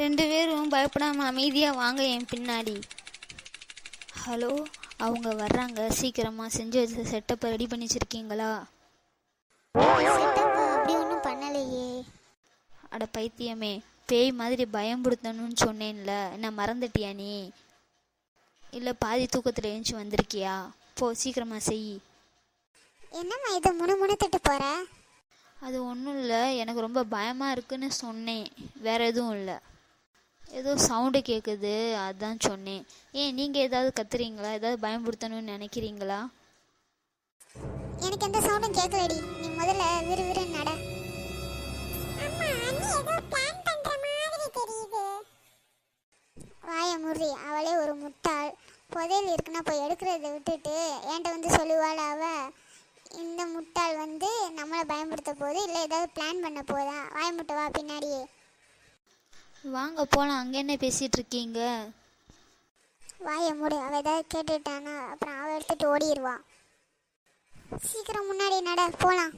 ரெண்டு பேரும் பயப்படாம அமைதியாக வாங்க என் பின்னாடி. ஹலோ அவங்க வர்றாங்க. சீக்கிரமா செஞ்சு வச்ச செட்டப்பை ரெடி பண்ணி வச்சிருக்கீங்களா அப்படி ஒன்றும் பண்ணலையே. அட பைத்தியமே பேய் மாதிரி பயம்படுத்தணும்னு சொன்னேன்ல. என்ன மறந்துட்டியா நீ? இல்லை பாதி தூக்கத்தில் எழுந்துச்சி வந்திருக்கியா? போ சீக்கிரமா செய். என்னம்மா இதை முணு முணுத்துட்டு போற? அது ஒன்றும் இல்லை. எனக்கு ரொம்ப பயமாக இருக்குன்னு சொன்னேன். வேற எதுவும் இல்லை. ஏதோ சவுண்டு கேட்குது அதான் சொன்னேன். ஏன் நீங்கள் ஏதாவது கத்துறீங்களா? ஏதாவது பயம்படுத்தணும்னு நினைக்கிறீங்களா? எனக்கு எந்த சவுண்டும் கேட்கலடி நீ முதல்ல விறுவிறு நட. வாய முறி அவளே ஒரு முட்டாள். புதையல் இருக்குன்னா போய் எடுக்கிறத விட்டுட்டு என்கிட்ட வந்து சொல்லுவாள் அவ. இந்த முட்டாள் வந்து நம்மளை பயன்படுத்த போகுது இல்லை ஏதாவது பிளான் பண்ண போதா வாய முட்டை வா பின்னாடியே. வாங்க போகலாம் அங்கே என்ன பேசிகிட்டு இருக்கீங்க? வாய மூடு. அவ ஏதாவது கேட்டுட்டானா அப்புறம் அவ எடுத்துட்டு ஓடிடுவா சீக்கிரம் முன்னாடி நட போலாம்.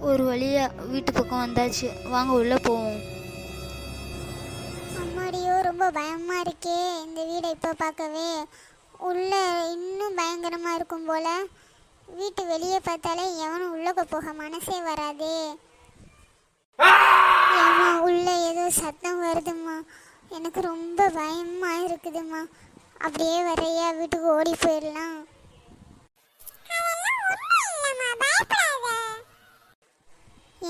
ஒரு வழியாக வீட்டு பக்கம் வந்தாச்சு. வாங்க உள்ளே போவோம். அம்மாடியோ ரொம்ப பயமா இருக்கே. இந்த வீடை இப்போ பார்க்கவே உள்ள இன்னும் பயங்கரமா இருக்கும் போல. வீட்டு வெளியே பார்த்தாலே எவனும் உள்ளக்க போக மனசே வராதே. ஏம்மா உள்ள ஏதோ சத்தம் வருதும்மா. எனக்கு ரொம்ப பயமா இருக்குதும்மா. அப்படியே வரையா வீட்டுக்கு ஓடி போயிடலாம்.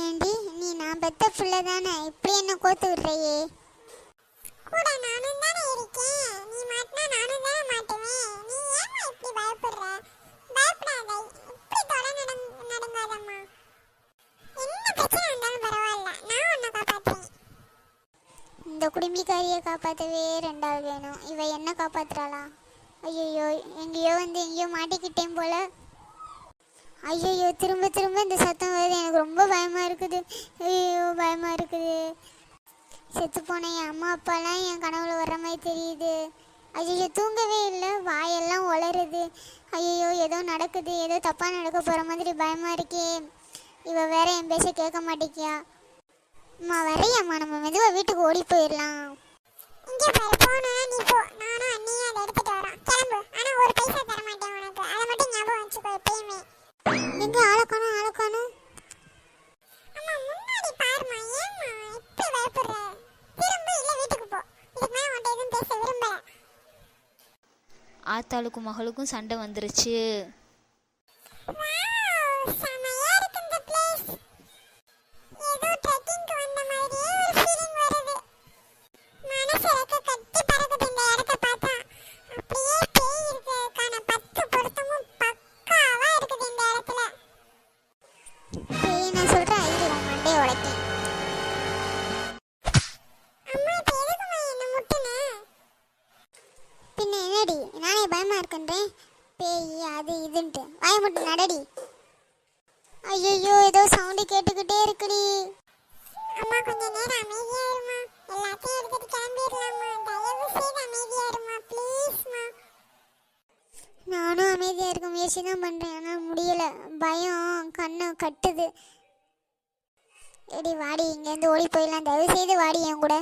ஏண்டி நீ நான் பெத்த பிள்ளை தானே? இப்படி என்ன கோத்து விடுறையே? கூட நானும் தானே இருக்கேன். நீ மாட்டினா நானும் தானே மாட்டுவேன். நீ ஏமா இப்படி பயப்படுற? பயப்படாத. குடும்பிக்காரியை காப்பாற்றவே ரெண்டாள் வேணும். இவ என்ன காப்பாத்துறாளா? ஐயோ எங்கேயோ வந்து எங்கேயோ மாட்டிக்கிட்டேன் போல. ஐயோ திரும்ப திரும்ப இந்த சத்தம் வருது. எனக்கு ரொம்ப பயமா இருக்குது. ஐயோ பயமா இருக்குது. செத்து போன என் அம்மா அப்பாலாம் என் கனவுல வர்ற மாதிரி தெரியுது. ஐயோ தூங்கவே இல்லை. வாயெல்லாம் உளருது ஐயோ ஏதோ நடக்குது. ஏதோ தப்பா நடக்க போற மாதிரி பயமா இருக்கே. இவ வேற என் பேச கேட்க மாட்டேங்கியா அம்மா வரையம்மா நம்ம மெதுவா வீட்டுக்கு ஓடி போயிடலாம். இங்க பாரு போனா நீ போ. நானும் அண்ணியும் அதை எடுத்துட்டு வரோம். கிளம்பு. ஆனா ஒரு பைசா தர மாட்டேன் உனக்கு. அதை மட்டும் ஞாபகம் வச்சுக்கோ எப்பயுமே. எங்க ஆளக்கானும் ஆளக்கானும் அம்மா முன்னாடி பாருமா ஏம்மா இப்படி பயப்படுற? திரும்ப இல்ல வீட்டுக்கு போ. இதுக்கு மேல உன்கிட்ட எதுவும் பேச விரும்பல. ஆத்தாளுக்கும் மகளுக்கும் சண்டை வந்துருச்சு. வாவ் இருக்கேன்றேன் பேய் அது இதுன்ட்டு. வாய மட்டும் நடடி. ஐயோ ஏதோ சவுண்டு கேட்டுக்கிட்டே இருக்குடி. அம்மா கொஞ்ச நேரம் அமைதியா இருமா எல்லாத்தையும் எடுத்துட்டு கிளம்பிடலாமா? தயவு செய்து அமைதியா இருமா ப்ளீஸ்மா நானும் அமைதியாக இருக்க முயற்சி தான் பண்ணுறேன் ஆனால் முடியல. பயம் கண்ணை கட்டுது. எடி வாடி இங்கேருந்து ஓடி போயிடலாம். தயவு செய்து வாடி என் கூட.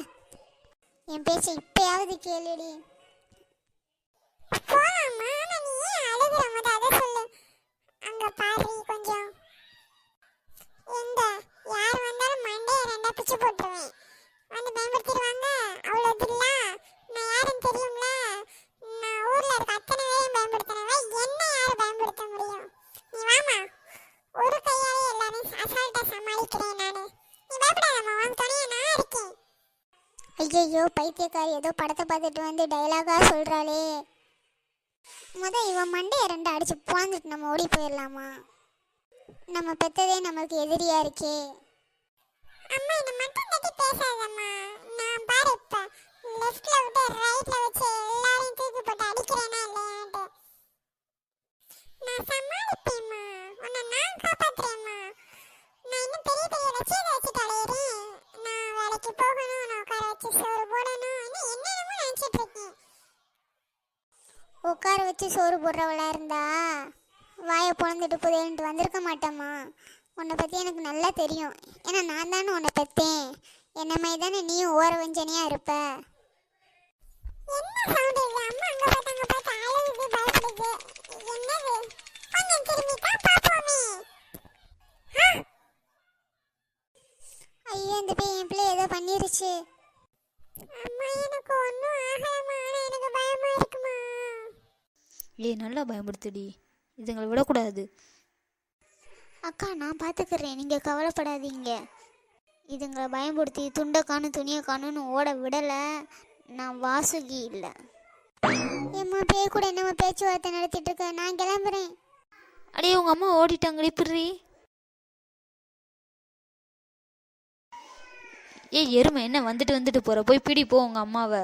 என் பேச்ச இப்போயாவது கேளுடி போலாமா ஆனா நீ ஏன் அழுகுற முத அத சொல்லு அங்க பாரு கொஞ்சம் எங்க யார் வந்தாலும் மண்டைய ரெண்டா பிச்சு போட்டுருவேன் வந்து பயன்படுத்திடுவாங்க அவ்வளவு இல்ல நான் யாருன்னு தெரியும்ல நான் ஊர்ல இருக்க அத்தனை பேரையும் பயன்படுத்தினவ என்ன யாரு பயன்படுத்த முடியும் நீ வாமா ஒரு கையாலே எல்லாரையும் அசால்ட்டா சமாளிக்கிறேன் நானு நீ பயப்படாதம்மா உன் துணையா நான் இருக்கேன் ஐயையோ பைத்தியக்காரி ஏதோ படத்தை பார்த்துட்டு வந்து டைலாகா சொல்றாளே. முத இவன் மண்டே ரெண்டு அடிச்சு புவாந்துட்டு நம்ம ஓடி போயிடலாமா? நம்ம பெத்ததே நமக்கு எதிரியா இருக்கே. அம்மா இத மட்டும் பேசாதம்மா. நான் பாரு இப்ப லெஃப்ட்ல விட்டு ரைட்ல வச்சு உட்கார வச்சு சோறு போடுறவளா இருந்தா வாயை பொழந்துட்டு புதையன்ட்டு வந்திருக்க மாட்டேம்மா. உன்னை பற்றி எனக்கு நல்லா தெரியும். ஏன்னா நான் தானே உன்னை பெற்றேன் என்ன மாதிரி தானே நீயும் ஓர வஞ்சனையா இருப்ப. ஐயோ இந்த பேய் என் பிள்ளை ஏதோ பண்ணிருச்சு. அம்மா எனக்கு ஒன்றும் ஆகலம்மா. ஏய் நல்லா பயமுடுத்துடி இதுங்களை விடக்கூடாது. அக்கா நான் பார்த்துக்கிறேன் நீங்கள் கவலைப்படாதீங்க. இதுங்களை பயன்படுத்தி துண்டை காணும் துணியை காணும்னு ஓட விடலை. நான் வாசுகி இல்லை. ஏம்மா பேய் கூட என்னம்மா பேச்சுவார்த்தை நடத்திட்டு இருக்க நான் கிளம்புறேன். அடியே உங்கள் அம்மா ஓடிட்டாங்களே பிரி ஏய் எருமை என்ன வந்துட்டு வந்துட்டு போற? போய் பிடி போ உங்கள் அம்மாவை.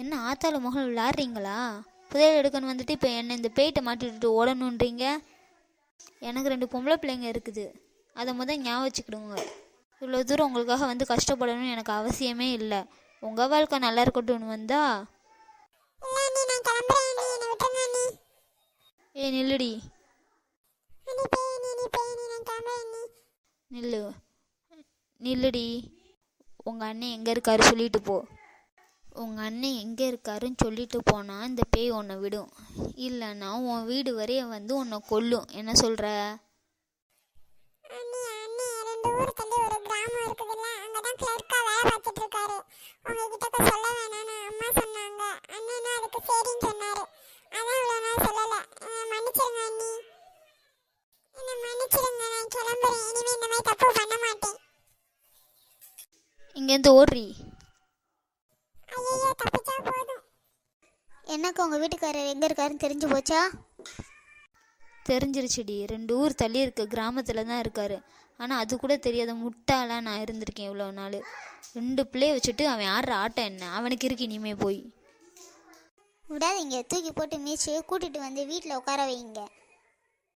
என்ன ஆத்தாள மகள் விளாட்றீங்களா புதையல் எடுக்கணும் வந்துட்டு இப்போ என்ன இந்த பேய்ட்டை மாட்டிட்டு ஓடணுன்றீங்க? எனக்கு ரெண்டு பொம்பளை பிள்ளைங்க இருக்குது. அதை முதல் ஞாபகம் வச்சுக்கிடுங்க. இவ்வளோ தூரம் உங்களுக்காக வந்து கஷ்டப்படணும்னு எனக்கு அவசியமே இல்லை. உங்கள் வாழ்க்கை நல்லா இருக்கட்டும்னு வந்தா? ஏ நில்லுடி. நில்லு. நில்லுடி. உங்கள் அண்ணன் எங்கே இருக்காரு சொல்லிட்டு போ. உங்கள் அண்ணன் எங்கே இருக்காருன்னு சொல்லிட்டு போனால் இந்த பேய் உன்னை விடும். இல்லைன்னா உன் வீடு வரைய வந்து உன்னை கொல்லும். என்ன சொல்கிற இங்கேருந்து ஓடுறி. என்னக்கா உங்கள் வீட்டுக்காரர் எங்கே இருக்காருன்னு தெரிஞ்சு போச்சா? தெரிஞ்சிருச்சுடி. ரெண்டு ஊர் தள்ளி இருக்க. கிராமத்தில் தான் இருக்காரு. ஆனால் அது கூட தெரியாத முட்டாளா நான் இருந்திருக்கேன் இவ்வளோ நாள். ரெண்டு பிள்ளைய வச்சுட்டு அவன் ஆடுற ஆட்டம் என்ன? அவனுக்கு இருக்கு இனிமே போய். விடாதீங்க. தூக்கி போட்டு மீச்சு கூட்டிகிட்டு வந்து வீட்டில் உட்கார வைங்க.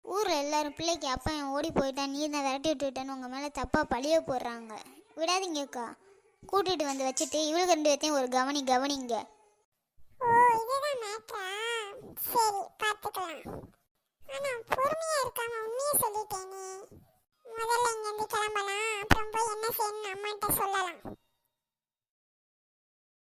ஊரில் எல்லாரும் பிள்ளைக்கு அப்பா என் ஓடி போயிட்டான் நீ தான் விரட்டி விட்டுட்டேன்னு உங்கள் மேலே தப்பாக பழிய போடுறாங்க. விடாதீங்கக்கா. கூட்டிகிட்டு வந்து வச்சுட்டு இவளுக்கு ரெண்டு பேர்த்தையும் ஒரு கவனி கவனிங்க. இதுதான் மேட்ரா சரி பார்த்துக்கலாம். ஆனா பொறுமையா இருக்காம உண்மையை சொல்லிட்டேனே. முதல்ல இங்கேருந்து கிளம்பலாம். அப்புறம் போய் என்ன செய்யணும்னு அம்மாட்ட சொல்லலாம்.